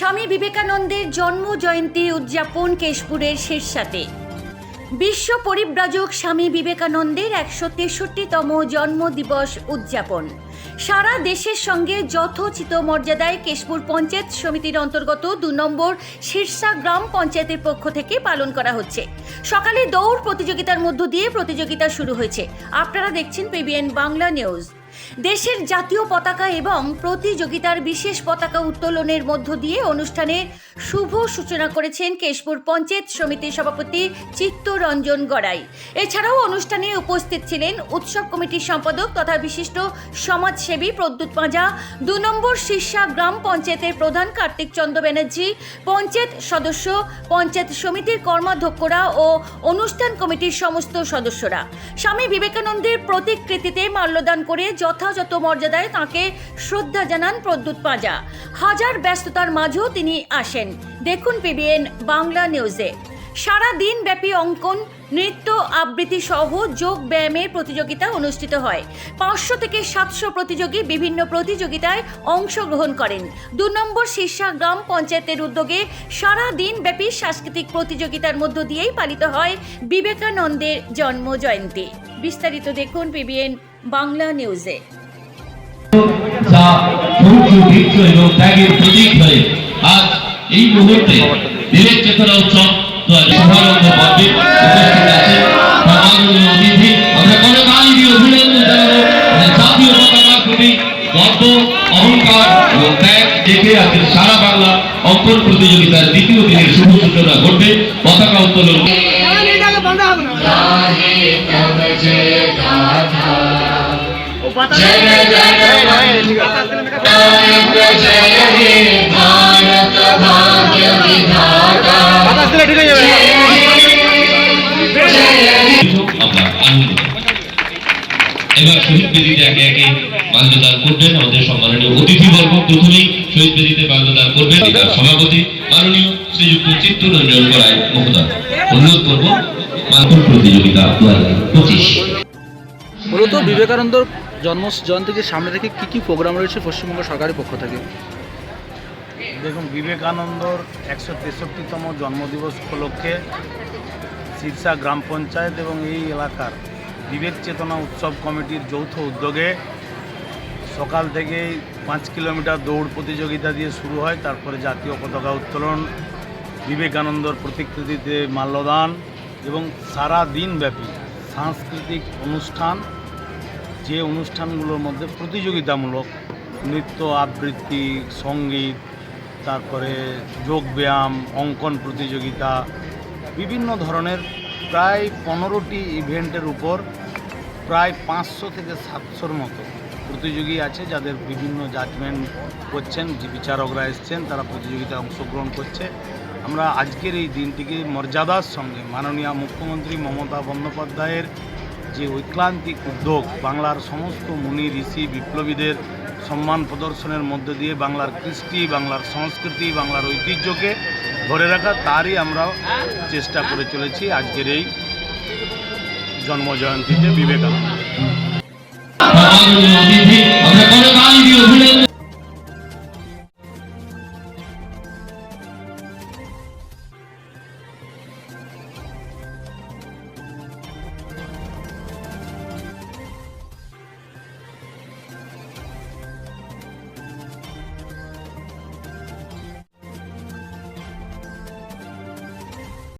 স্বামী বিবেকানন্দের জন্ম জয়ন্তী উদযাপন কেশপুরের শীর্ষাতে বিশ্ব পরিব্রাজক স্বামী বিবেকানন্দের একশো তেষট্টিতম জন্মদিবস উদযাপন। সারা দেশের সঙ্গে যথোচিত মর্যাদায় কেশপুর পঞ্চায়েত সমিতির অন্তর্গত দু নম্বর শীর্ষা গ্রাম পঞ্চায়েতের পক্ষ থেকে পালন করা হচ্ছে। সকালে দৌড় প্রতিযোগিতার মধ্য দিয়ে প্রতিযোগিতা শুরু হয়েছে। আপনারা দেখছেন পিবিএন বাংলা নিউজ। দেশের জাতীয় পতাকা এবং প্রতিযোগিতার বিশেষ পতাকা উত্তোলনের মধ্য দিয়ে অনুষ্ঠানের শুভ সূচনা করেছেন কেশপুর পঞ্চায়েত সমিতির সভাপতি চিত্তরঞ্জন গড়াই। এছাড়াও অনুষ্ঠানে উপস্থিত ছিলেন উৎসব কমিটির সম্পাদক তথা বিশিষ্ট সমাজসেবী প্রদ্যুৎ পাঁজা দু নম্বর শীর্ষা গ্রাম পঞ্চায়েতের প্রধান কার্তিক চন্দ্র ব্যানার্জি, পঞ্চায়েত সদস্য, পঞ্চায়েত সমিতির কর্মাধ্যক্ষরা ও অনুষ্ঠান কমিটির সমস্ত সদস্যরা। স্বামী বিবেকানন্দের প্রতিকৃতিতে মাল্যদান করে যথাযথ মর্যাদায় তাঁকে শ্রদ্ধা জানান প্রদ্যুৎ পাঁজা। হাজার ব্যস্ততার মাঝেও তিনি আসেন। দেখুন পিবিএন বাংলা নিউজে সারা দিন ব্যাপী অঙ্কন, নৃত্য আবৃত্তি সহ যোগ ব্যায়ামের প্রতিযোগিতা অনুষ্ঠিত হয়। পাঁচশো থেকে সাতশো প্রতিযোগী বিভিন্ন প্রতিযোগিতায় অংশগ্রহণ করেন। দু নম্বর শীর্ষা গ্রাম পঞ্চায়েতের উদ্যোগে সারা দিন ব্যাপী সাংস্কৃতিক প্রতিযোগিতার মধ্য দিয়েই পালিত হয় বিবেকানন্দের জন্ম জয়ন্তী বিস্তারিত দেখুন পিবিএন বাংলা নিউজে। এই মুহূর্তে চেতনা উৎসব শুভারম্ভ উপস্থিত আছে। সমাগমীয় অতিথি, আমরা করতালি দিয়ে অভিনন্দন জানাব। জাতীয় গর্ব, অহংকার এবং ত্যাগ দেখে সারা বাংলা অঙ্কন প্রতিযোগিতার দ্বিতীয় দিনের শুভ সূচনা ঘটবে। পতাকা উত্তোলন আনন্দ এবার শহীদ বেদিতে একে একে মাল্যদান করবেন আমাদের সম্মাননীয় অতিথিবর্গ প্রথমেই শহীদ বেদিতে মাল্যদান করবেন সভাপতি মাননীয় শ্রীযুক্ত চিত্তরঞ্জন করায় মহোদয় অনুরোধ করব মাধ্যম প্রতিযোগিতা পঁচিশ মূলত বিবেকানন্দ জন্ম জয়ন্তীকে সামনে রেখে কী কী প্রোগ্রাম রয়েছে পশ্চিমবঙ্গ সরকারের পক্ষ থেকে? দেখুন, বিবেকানন্দর একশো তেষট্টিতম জন্মদিবস উপলক্ষে শীর্ষা গ্রাম পঞ্চায়েত এবং এই এলাকার বিবেক চেতনা উৎসব কমিটির যৌথ উদ্যোগে সকাল থেকেই পাঁচ কিলোমিটার দৌড় প্রতিযোগিতা দিয়ে শুরু হয়, তারপরে জাতীয় পতাকা উত্তোলন, বিবেকানন্দর প্রতিকৃতিতে মাল্যদান এবং সারা দিনব্যাপী সাংস্কৃতিক অনুষ্ঠান যে অনুষ্ঠানগুলোর মধ্যে প্রতিযোগিতামূলক নৃত্য, আবৃত্তি, সংগীত, তারপরে যোগব্যায়াম, অঙ্কন প্রতিযোগিতা, বিভিন্ন ধরনের প্রায় পনেরোটি ইভেন্টের উপর প্রায় পাঁচশো থেকে সাতশোর মতো প্রতিযোগী আছে যাদের বিভিন্ন জাজমেন্ট করছেন, যে বিচারকরা এসছেন, তারা প্রতিযোগিতায় অংশগ্রহণ করছে। আমরা আজকের এই দিনটিকে মর্যাদার সঙ্গে মাননীয় মুখ্যমন্ত্রী মমতা বন্দ্যোপাধ্যায়ের যে ঐক্লান্তিক উদ্যোগ বাংলার সমস্ত মুনি, ঋষি, বিপ্লবীদের সম্মান প্রদর্শনের মধ্য দিয়ে বাংলার কৃষ্টি, বাংলার সংস্কৃতি, বাংলার ঐতিহ্যকে ধরে রাখা, তারই আমরা চেষ্টা করে চলেছি আজকের এই জন্মজয়ন্তীতে বিবেকানন্দ।